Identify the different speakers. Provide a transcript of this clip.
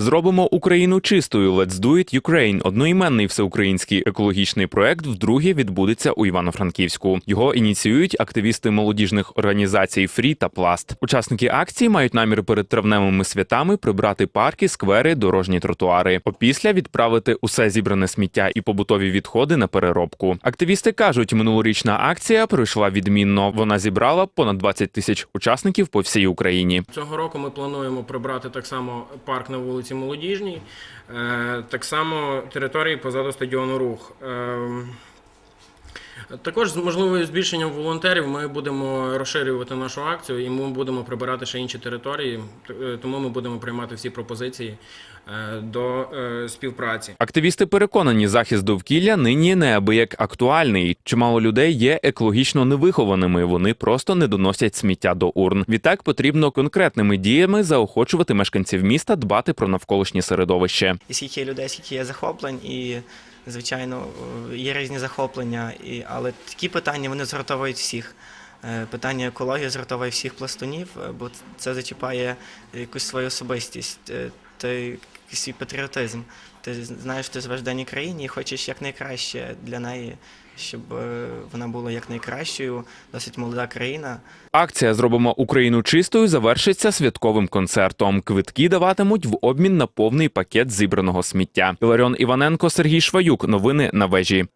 Speaker 1: Зробимо Україну чистою. Let's do it Ukraine. Одноіменний всеукраїнський екологічний проект вдруге відбудеться у Івано-Франківську. Його ініціюють активісти молодіжних організацій Фрі та Пласт. Учасники акції мають намір перед травневими святами прибрати парки, сквери, дорожні тротуари. Опісля відправити усе зібране сміття і побутові відходи на переробку. Активісти кажуть, минулорічна акція пройшла відмінно. Вона зібрала понад 20 тисяч учасників по всій Україні.
Speaker 2: Цього року ми плануємо прибрати так само парк на вулиці Молодіжній, е, так само території позаду стадіону Рух. Також з можливою збільшенням волонтерів ми будемо розширювати нашу акцію і ми будемо прибирати ще інші території, е, тому ми будемо приймати всі пропозиції е, до е, співпраці.
Speaker 1: Активісти переконані, захист довкілля нині неабияк актуальний. Чимало людей є екологічно невихованими. Вони просто не доносять сміття до урн. Відтак потрібно конкретними діями заохочувати мешканців міста дбати про навколишнє середовище.
Speaker 3: і скільки є людей, скільки є захоплень, і звичайно е, є різні захоплення, але такі питання вони згуртовують всіх. Е, Питання екології згуртовує всіх пластунів, е, бо це зачіпає якусь свою особистість, е, свій патріотизм. Ти знаєш, ти живеш в даній країні і хочеш якнайкраще для неї, щоб вона була якнайкращою, досить молода країна.
Speaker 1: Акція Зробимо Україну чистою завершиться святковим концертом. Квитки даватимуть в обмін на повний пакет зібраного сміття. Іларіон Іваненко, Сергій Шваюк. Новини на вежі.